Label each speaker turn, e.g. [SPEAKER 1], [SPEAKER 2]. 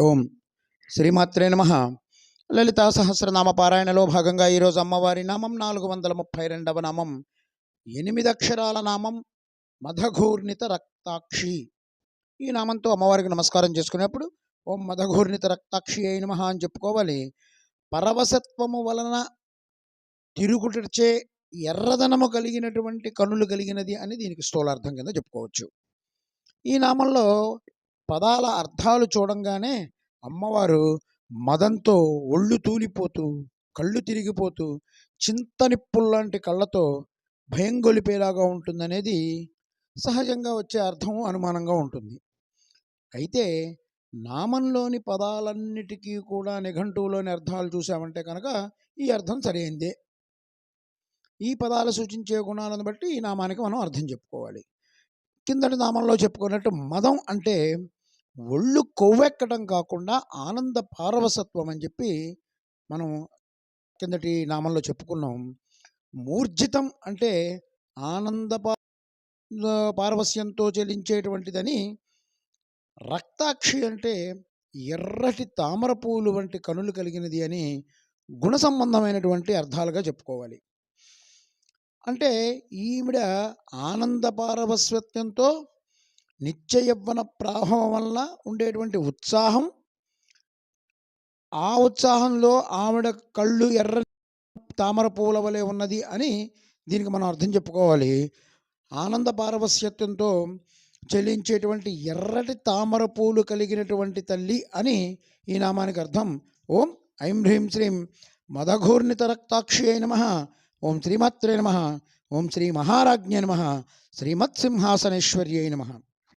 [SPEAKER 1] ఓం. శ్రీమాత్రే నమ. లలితా సహస్రనామ పారాయణలో భాగంగా ఈరోజు అమ్మవారి నామం నాలుగు వందల ముప్పై రెండవ నామం. ఎనిమిది అక్షరాల నామం మధఘూర్ణిత రక్తాక్షి. ఈ నామంతో అమ్మవారికి నమస్కారం చేసుకునేప్పుడు ఓం మధఘూర్ణిత రక్తాక్షి అయిన మహా అని చెప్పుకోవాలి. పరవశత్వము వలన తిరుగుటచే ఎర్రదనము కలిగినటువంటి కనులు కలిగినది అని దీనికి స్థూలార్థం కింద చెప్పుకోవచ్చు. ఈ నామంలో పదాల అర్థాలు చూడంగానే అమ్మవారు మదంతో ఒళ్ళు తూలిపోతూ కళ్ళు తిరిగిపోతూ చింతనిప్పుల్లాంటి కళ్ళతో భయం గొలిపేలాగా ఉంటుందనేది సహజంగా వచ్చే అర్థం అనుమానంగా ఉంటుంది. అయితే నామంలోని పదాలన్నిటికీ కూడా నిఘంటువులోని అర్థాలు చూసామంటే కనుక ఈ అర్థం సరైందే. ఈ పదాలు సూచించే గుణాలను బట్టి ఈ నామానికి మనం అర్థం చెప్పుకోవాలి. కిందటి నామంలో చెప్పుకున్నట్టు మదం అంటే ఒళ్ళు కొవ్వెక్కడం కాకుండా ఆనంద పారవసత్వం అని చెప్పి మనం కిందటి నామంలో చెప్పుకున్నాం. మూర్జితం అంటే ఆనంద పారవస్యంతో చెలించేటువంటిదని రక్తాక్షి అంటే ఎర్రటి తామరపూలు వంటి కనులు కలిగినది అని గుణ సంబంధమైనటువంటి అర్థాలుగా చెప్పుకోవాలి. అంటే ఈవిడ ఆనంద పారవస్వత్యంతో నిత్య యవ్వన ప్రాభవం వల్ల ఉండేటువంటి ఉత్సాహం ఆ ఉత్సాహంలో ఆవిడ కళ్ళు ఎర్ర తామర పూల వలె ఉన్నది అని దీనికి మనం అర్థం చెప్పుకోవాలి. ఆనంద పారవస్యత్వంతో చెల్లించేటువంటి ఎర్రటి తామర పూలు కలిగినటువంటి తల్లి అని ఈ నామానికి అర్థం. ఓం ఐం హ్రీం శ్రీం మదఘూర్ణిత రక్తాక్షి అయి నమ. ఓం శ్రీమాత్రే నమ. ఓం శ్రీ మహారాజ్ఞ నమ. శ్రీమత్సింహాసనేశ్వర్యై నమ.